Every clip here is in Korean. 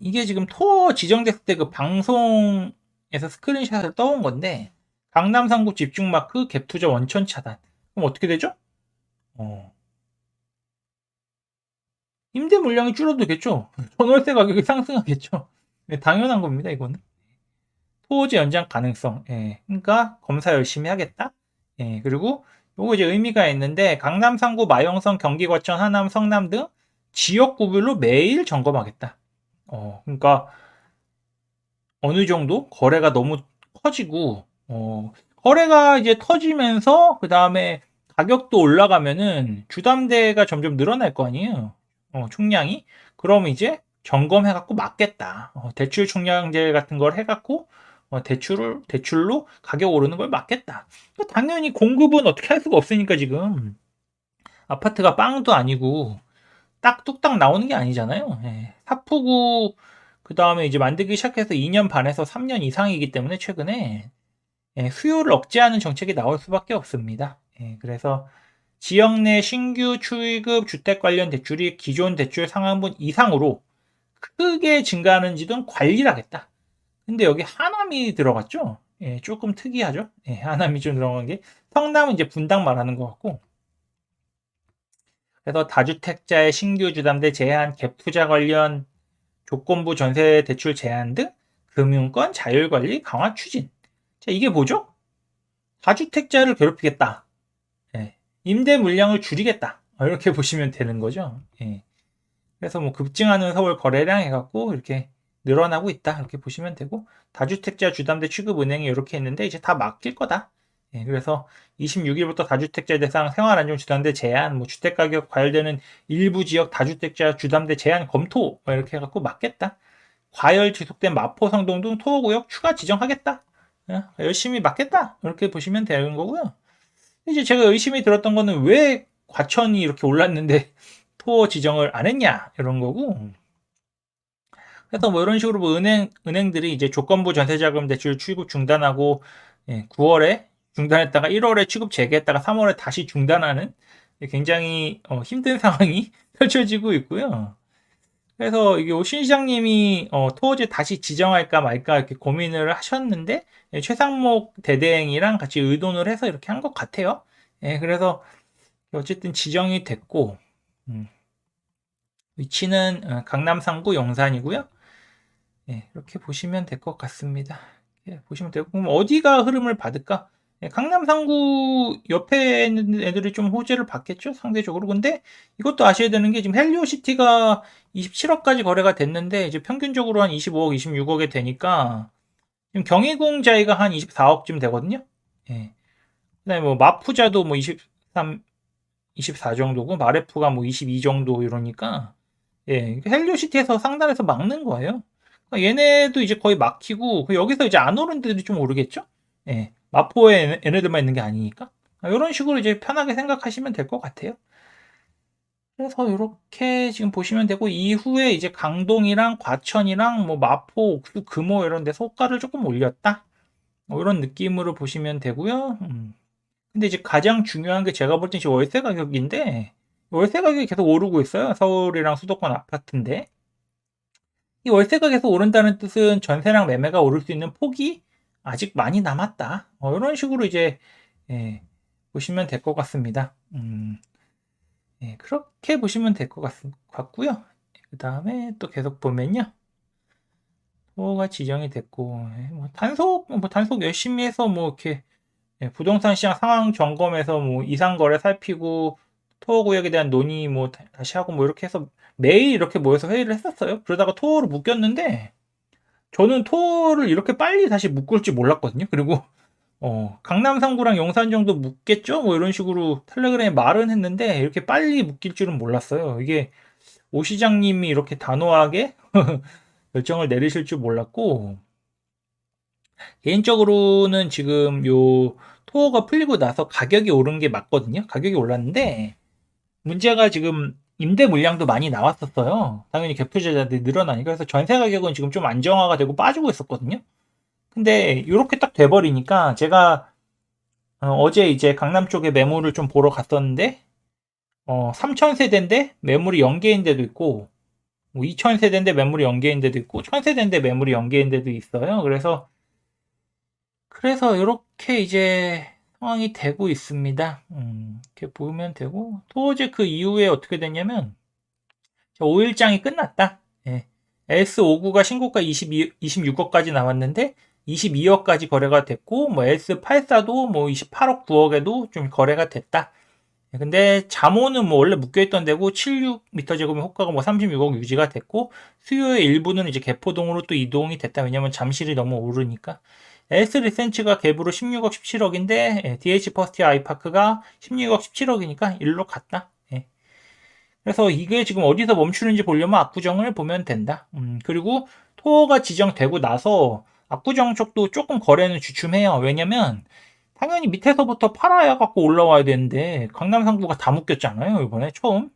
이게 지금 토어 지정됐을 때 그 방송에서 스크린샷을 떠온 건데 강남 상구 집중 마크 갭 투자 원천 차단. 그럼 어떻게 되죠? 어. 임대 물량이 줄어들겠죠. 전월세 가격이 상승하겠죠. 네, 당연한 겁니다, 이거는. 토지 연장 가능성. 예. 그러니까 검사 열심히 하겠다. 예. 그리고 요거 이제 의미가 있는데 강남 상구 마영성 경기 과천 하남 성남 등 지역 구별로 매일 점검하겠다. 어. 그러니까 어느 정도 거래가 너무 커지고 어, 거래가 이제 터지면서 그 다음에 가격도 올라가면은 주담대가 점점 늘어날 거 아니에요. 어, 총량이. 그럼 이제 점검해갖고 막겠다. 어, 대출 총량제 같은 걸 해갖고 어, 대출을 대출로 가격 오르는 걸 막겠다. 그러니까 당연히 공급은 어떻게 할 수가 없으니까 지금 아파트가 빵도 아니고 딱 뚝딱 나오는 게 아니잖아요. 예. 사푸구 그 다음에 이제 만들기 시작해서 2년 반에서 3년 이상이기 때문에 최근에 예, 수요를 억제하는 정책이 나올 수밖에 없습니다. 예, 그래서 지역 내 신규 추이급 주택 관련 대출이 기존 대출 상한분 이상으로 크게 증가하는지는 관리를 하겠다. 근데 여기 하남이 들어갔죠? 예, 조금 특이하죠? 예, 하남이 좀 들어간 게 성남은 이제 분당 말하는 것 같고 그래서 다주택자의 신규 주담대 제한, 갭 투자 관련 조건부 전세 대출 제한 등 금융권 자율 관리 강화 추진. 자, 이게 뭐죠? 다주택자를 괴롭히겠다. 예, 임대 물량을 줄이겠다. 어, 이렇게 보시면 되는 거죠. 예. 그래서 뭐 급증하는 서울 거래량 해갖고 이렇게 늘어나고 있다. 이렇게 보시면 되고 다주택자 주담대 취급 은행이 이렇게 했는데 이제 다 맡길 거다. 예, 그래서 26일부터 다주택자 대상 생활안정 주담대 제한, 뭐 주택가격 과열되는 일부 지역 다주택자 주담대 제한 검토 뭐 이렇게 해갖고 막겠다. 과열 지속된 마포 성동 등 토호구역 추가 지정하겠다. 예, 열심히 막겠다. 이렇게 보시면 되는 거고요. 이제 제가 열심히 들었던 거는 왜 과천이 이렇게 올랐는데 토 지정을 안 했냐 이런 거고. 그래서 뭐 이런 식으로 뭐 은행 은행들이 이제 조건부 전세자금 대출 취급 중단하고 예, 9월에 중단했다가 1월에 취급 재개했다가 3월에 다시 중단하는 굉장히 어, 힘든 상황이 펼쳐지고 있고요. 그래서 이게 신 시장님이 어, 토어제 다시 지정할까 말까 이렇게 고민을 하셨는데 예, 최상목 대대행이랑 같이 의논을 해서 이렇게 한 것 같아요. 예, 그래서 어쨌든 지정이 됐고 음, 위치는 어, 강남 상구 용산이고요. 예, 이렇게 보시면 될 것 같습니다. 예, 보시면 되고 그럼 어디가 흐름을 받을까? 예, 강남 상구 옆에 있는 애들이 좀 호재를 받겠죠 상대적으로 근데 이것도 아셔야 되는 게 지금 헬리오시티가 27억까지 거래가 됐는데 이제 평균적으로 한 25억 26억에 되니까 지금 경희공자이가 한 24억쯤 되거든요 예. 그다음에 뭐 마푸자도 뭐 23, 24 정도고 마레프가 뭐 22 정도 이러니까 예, 헬리오시티에서 상단에서 막는 거예요. 그러니까 얘네도 이제 거의 막히고 그 여기서 이제 안 오른 데들이 좀 오르겠죠? 예, 마포에 얘네들만 있는 게 아니니까 이런 식으로 이제 편하게 생각하시면 될 것 같아요. 그래서 이렇게 지금 보시면 되고 이후에 이제 강동이랑 과천이랑 뭐 마포, 옥수, 금호 이런 데서 호가를 조금 올렸다. 뭐 이런 느낌으로 보시면 되고요. 음. 근데 이제 가장 중요한 게 제가 볼 때 지금 월세 가격인데 월세 가격이 계속 오르고 있어요. 서울이랑 수도권 아파트인데 이 월세가 계속 오른다는 뜻은 전세랑 매매가 오를 수 있는 폭이 아직 많이 남았다. 어, 이런 식으로 이제 예, 보시면 될 것 같습니다. 음, 예, 그렇게 보시면 될 것 같고요. 그 다음에 또 계속 보면요. 토가 지정이 됐고 예, 뭐 단속 뭐 단속 열심히 해서 뭐 이렇게 예, 부동산 시장 상황 점검에서 뭐 이상 거래 살피고 토어 구역에 대한 논의 뭐 다시 하고 뭐 이렇게 해서 매일 이렇게 모여서 회의를 했었어요. 그러다가 토어로 묶였는데 저는 토어를 이렇게 빨리 다시 묶을 줄 몰랐거든요. 그리고 어, 강남 상구랑 용산 정도 묶겠죠? 뭐 이런 식으로 텔레그램에 말은 했는데 이렇게 빨리 묶일 줄은 몰랐어요. 이게 오 시장님이 이렇게 단호하게 결정을 내리실 줄 몰랐고 개인적으로는 지금 요 토어가 풀리고 나서 가격이 오른 게 맞거든요. 가격이 올랐는데 문제가 지금 임대 물량도 많이 나왔었어요. 당연히 갭투자자들이 늘어나니까. 그래서 전세 가격은 지금 좀 안정화가 되고 빠지고 있었거든요. 근데 이렇게 딱 돼버리니까 제가 어, 제 이제 강남 쪽에 매물을 좀 보러 갔었는데 어, 3천 세대인데 매물이 연계인 데도 있고 뭐 2000세대인데 매물이 연계인 데도 있고 1000세대인데 매물이 연계인 데도 있어요. 그래서 그래서 이렇게 이제 상황이 되고 있습니다. 음, 이렇게 보면 되고 또 어제 그 이후에 어떻게 됐냐면 5일장이 끝났다. 예. S59가 신고가 22, 26억까지 나왔는데 22억까지 거래가 됐고 뭐 S84도 뭐 28억 9억에도 좀 거래가 됐다. 예, 근데 잠오는 뭐 원래 묶여있던 데고 76m 제곱의 호가가 뭐 36억 유지가 됐고 수요의 일부는 이제 개포동으로 또 이동이 됐다. 왜냐면 잠실이 너무 오르니까. S 리센츠가 갭으로 16억 17억인데 예, DH 퍼스트 아이파크가 16억 17억이니까 일로 갔다. 예. 그래서 이게 지금 어디서 멈추는지 보려면 압구정을 보면 된다. 음, 그리고 토어가 지정되고 나서 압구정 쪽도 조금 거래는 주춤해요. 왜냐면 당연히 밑에서부터 팔아야 갖고 올라와야 되는데 강남 상구가 다 묶였잖아요. 이번에 처음.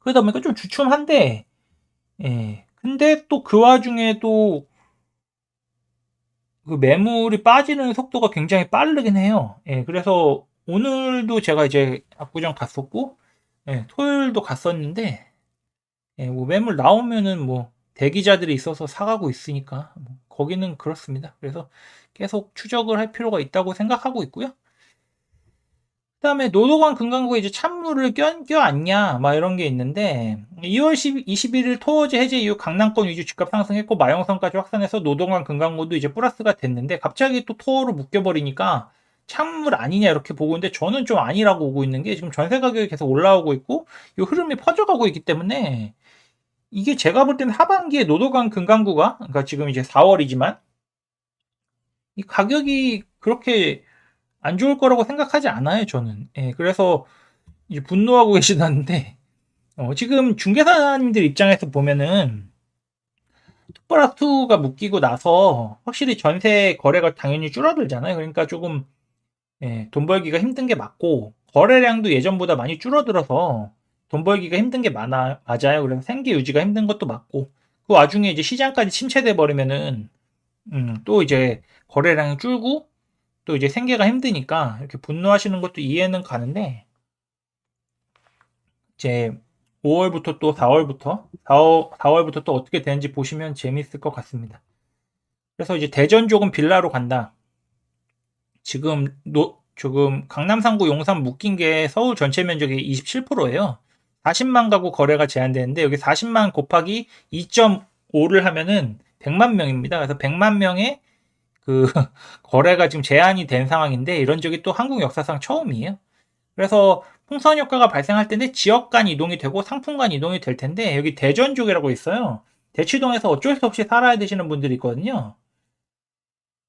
그러다 보니까 좀 주춤한데 예. 근데 또 그 와중에도 그 매물이 빠지는 속도가 굉장히 빠르긴 해요. 예, 그래서 오늘도 제가 이제 압구정 갔었고, 예, 토요일도 갔었는데, 예, 뭐 매물 나오면은 뭐 대기자들이 있어서 사가고 있으니까 뭐 거기는 그렇습니다. 그래서 계속 추적을 할 필요가 있다고 생각하고 있고요. 그다음에 노도관 금강구에 이제 찬물을 껴, 껴안냐 막 이런 게 있는데 2월 10, 21일 토어제 해제 이후 강남권 위주 집값 상승했고 마영선까지 확산해서 노동관 금강구도 이제 플러스가 됐는데 갑자기 또 토어로 묶여버리니까 찬물 아니냐 이렇게 보고 있는데 저는 좀 아니라고 보고 있는 게 지금 전세 가격이 계속 올라오고 있고 이 흐름이 퍼져가고 있기 때문에 이게 제가 볼 때는 하반기에 노도관 금강구가 그러니까 지금 이제 4월이지만 이 가격이 그렇게 안 좋을 거라고 생각하지 않아요, 저는. 예, 그래서 이제 분노하고 계시다는데, 어, 지금 중개사님들 입장에서 보면은, 특벌학2가 묶이고 나서 확실히 전세 거래가 당연히 줄어들잖아요. 그러니까 조금, 예, 돈 벌기가 힘든 게 맞고, 거래량도 예전보다 많이 줄어들어서 돈 벌기가 힘든 게 많아, 맞아요. 그래서 생계 유지가 힘든 것도 맞고, 그 와중에 이제 시장까지 침체돼 버리면은, 음, 또 이제 거래량이 줄고, 또 이제 생계가 힘드니까 이렇게 분노하시는 것도 이해는 가는데 이제 5월부터 또 4월부터 4월, 4월부터 또 어떻게 되는지 보시면 재밌을 것 같습니다. 그래서 이제 대전 쪽은 빌라로 간다. 지금 노, 조금 강남 상구 용산 묶인 게 서울 전체 면적의 27%예요. 40만 가구 거래가 제한되는데 여기 40만 곱하기 2.5를 하면은 100만 명입니다. 그래서 100만 명의 그 거래가 지금 제한이 된 상황인데 이런 적이 또 한국 역사상 처음이에요. 그래서 풍선 효과가 발생할 텐데 지역 간 이동이 되고 상품 간 이동이 될 텐데 여기 대전 쪽이라고 있어요. 대치동에서 어쩔 수 없이 살아야 되시는 분들이 있거든요.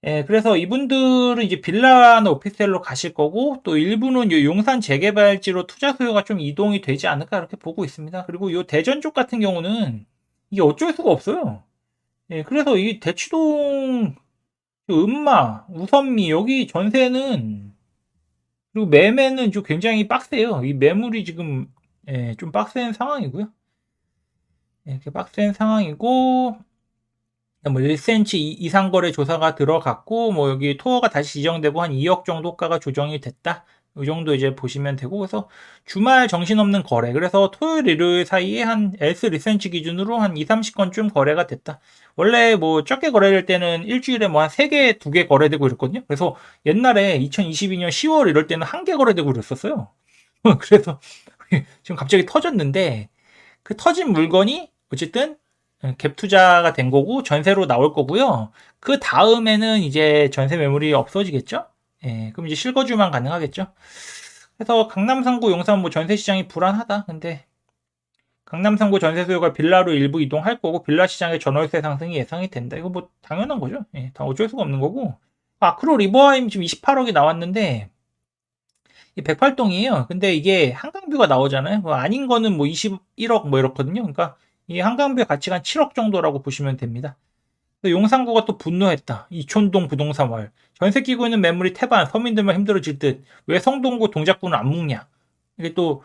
예, 그래서 이분들은 이제 빌라나 오피스텔로 가실 거고 또 일부는 용산 재개발지로 투자 수요가 좀 이동이 되지 않을까 이렇게 보고 있습니다. 그리고 이 대전 쪽 같은 경우는 이게 어쩔 수가 없어요. 예, 그래서 이 대치동 그 음마, 우선미 여기 전세는 그리고 매매는 좀 굉장히 빡세요. 이 매물이 지금 예, 좀 빡센 상황이고요. 예, 이렇게 빡센 상황이고 뭐 1cm 이상 거래 조사가 들어갔고 뭐 여기 토어가 다시 지정되고 한 2억 정도가가 조정이 됐다. 이 정도 이제 보시면 되고 그래서 주말 정신없는 거래. 그래서 토요일 일요일 사이에 한 S 리센치 기준으로 한 2, 30건쯤 거래가 됐다. 원래 뭐 적게 거래될 때는 일주일에 뭐 한 3개, 2개 거래되고 이랬거든요. 그래서 옛날에 2022년 10월 이럴 때는 한 개 거래되고 그랬었어요. 그래서 지금 갑자기 터졌는데 그 터진 물건이 어쨌든 갭 투자가 된 거고 전세로 나올 거고요. 그 다음에는 이제 전세 매물이 없어지겠죠 예, 그럼 이제 실거주만 가능하겠죠. 그래서 강남 상구 용산 뭐 전세 시장이 불안하다. 근데 강남 상구 전세 수요가 빌라로 일부 이동할 거고 빌라 시장의 전월세 상승이 예상이 된다. 이거 뭐 당연한 거죠. 예, 다 어쩔 수가 없는 거고. 아크로 리버하임 지금 28억이 나왔는데 이 108동이에요. 근데 이게 한강뷰가 나오잖아요. 뭐 아닌 거는 뭐 21억 뭐 이렇거든요. 그러니까 이 한강뷰 가치가 한 7억 정도라고 보시면 됩니다. 용산구가 또 분노했다. 이촌동 부동산월. 전세 끼고 있는 매물이 태반, 서민들만 힘들어질 듯. 왜 성동구 동작구는 안 묵냐. 이게 또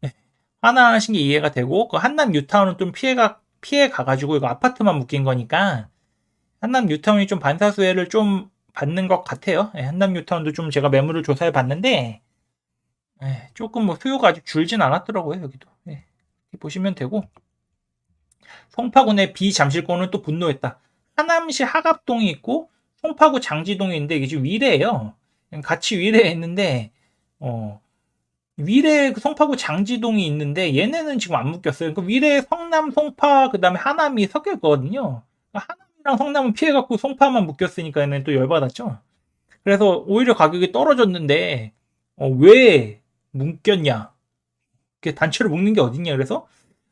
네, 하나 하신 게 이해가 되고 그 한남 뉴타운은 좀 피해가 피해 가가지고 이거 아파트만 묶인 거니까 한남 뉴타운이 좀 반사수혜를 좀 받는 것 같아요. 네, 한남 뉴타운도 좀 제가 매물을 조사해 봤는데 네, 조금 뭐 수요가 아직 줄진 않았더라고요 여기도. 보시면 되고 송파군의 비잠실권은 또 분노했다. 하남시 하갑동이 있고 송파구 장지동이 있는데 이게 지금 위례예요. 같이 위례에 있는데 어 위례 그 송파구 장지동이 있는데 얘네는 지금 안 묶였어요. 그 위례 성남 송파 그다음에 하남이 섞여 있거든요. 그러니까 하남이랑 성남은 피해 갖고 송파만 묶였으니까 얘는 또 열받았죠. 그래서 오히려 가격이 떨어졌는데 어, 왜 묶였냐? 이렇게 단체로 묶는 게 어딨냐? 그래서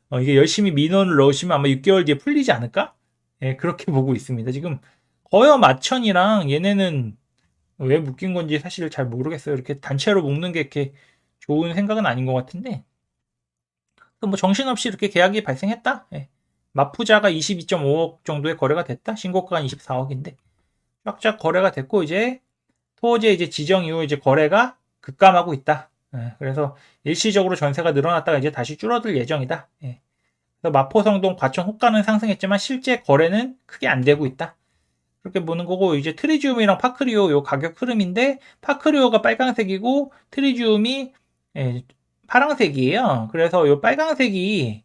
어, 이게 열심히 민원을 넣으시면 아마 6개월 뒤에 풀리지 않을까? 예, 그렇게 보고 있습니다. 지금 거여 마천이랑 얘네는 왜 묶인 건지 사실 잘 모르겠어요. 이렇게 단체로 묶는 게 이렇게 좋은 생각은 아닌 것 같은데. 뭐 정신없이 이렇게 계약이 발생했다. 예. 마푸자가 22.5억 정도의 거래가 됐다. 신고가가 24억인데 쫙쫙 거래가 됐고 이제 토지의 이제 지정 이후 이제 거래가 급감하고 있다. 예, 그래서 일시적으로 전세가 늘어났다가 이제 다시 줄어들 예정이다. 예. 마포성동 과천 호가는 상승했지만 실제 거래는 크게 안 되고 있다. 그렇게 보는 거고 이제 트리지움이랑 파크리오 요 가격 흐름인데 파크리오가 빨강색이고 트리지움이 예, 파랑색이에요. 그래서 요 빨강색이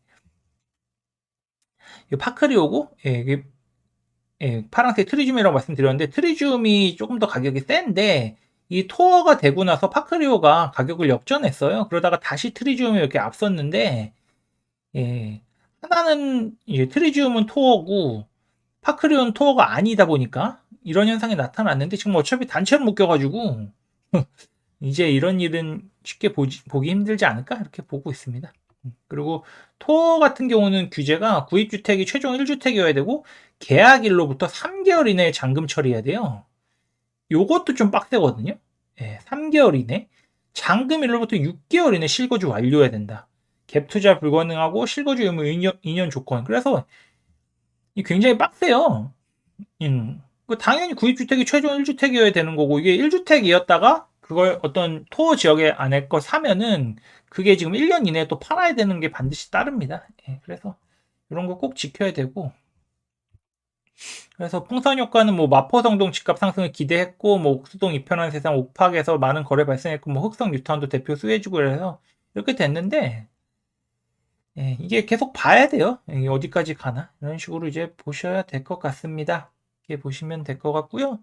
요 파크리오고 예, 예, 파란색 트리지움이라고 말씀드렸는데 트리지움이 조금 더 가격이 센데 이 토어가 되고 나서 파크리오가 가격을 역전했어요. 그러다가 다시 트리지움이 이렇게 앞섰는데 예, 하나는 이제 트리지움은 토어고 파크리오는 토어가 아니다 보니까 이런 현상이 나타났는데 지금 어차피 단체로 묶여가지고 이제 이런 일은 쉽게 보지, 보기 힘들지 않을까 이렇게 보고 있습니다. 그리고 토어 같은 경우는 규제가 구입주택이 최종 1주택이어야 되고 계약일로부터 3개월 이내에 잔금 처리해야 돼요. 요것도 좀 빡세거든요. 예, 3개월 이내. 잔금일로부터 6개월 이내 실거주 완료해야 된다. 갭 투자 불가능하고 실거주 의무 2년, 2년 조건. 그래서 이 굉장히 빡세요. 음. 그 당연히 구입주택이 최종 1주택이어야 되는 거고 이게 1주택이었다가 그걸 어떤 토어 지역에 안에 거 사면은 그게 지금 1년 이내에 또 팔아야 되는 게 반드시 따릅니다. 예, 그래서 이런 거 꼭 지켜야 되고 그래서 풍선 효과는 뭐 마포성동 집값 상승을 기대했고 뭐 옥수동 이편한 세상 옥팍에서 많은 거래 발생했고 뭐 흑성 뉴타운도 대표 수혜주고 그래서 이렇게 됐는데 예, 이게 계속 봐야 돼요. 이게 어디까지 가나 이런 식으로 이제 보셔야 될 것 같습니다. 이렇게 보시면 될 것 같고요.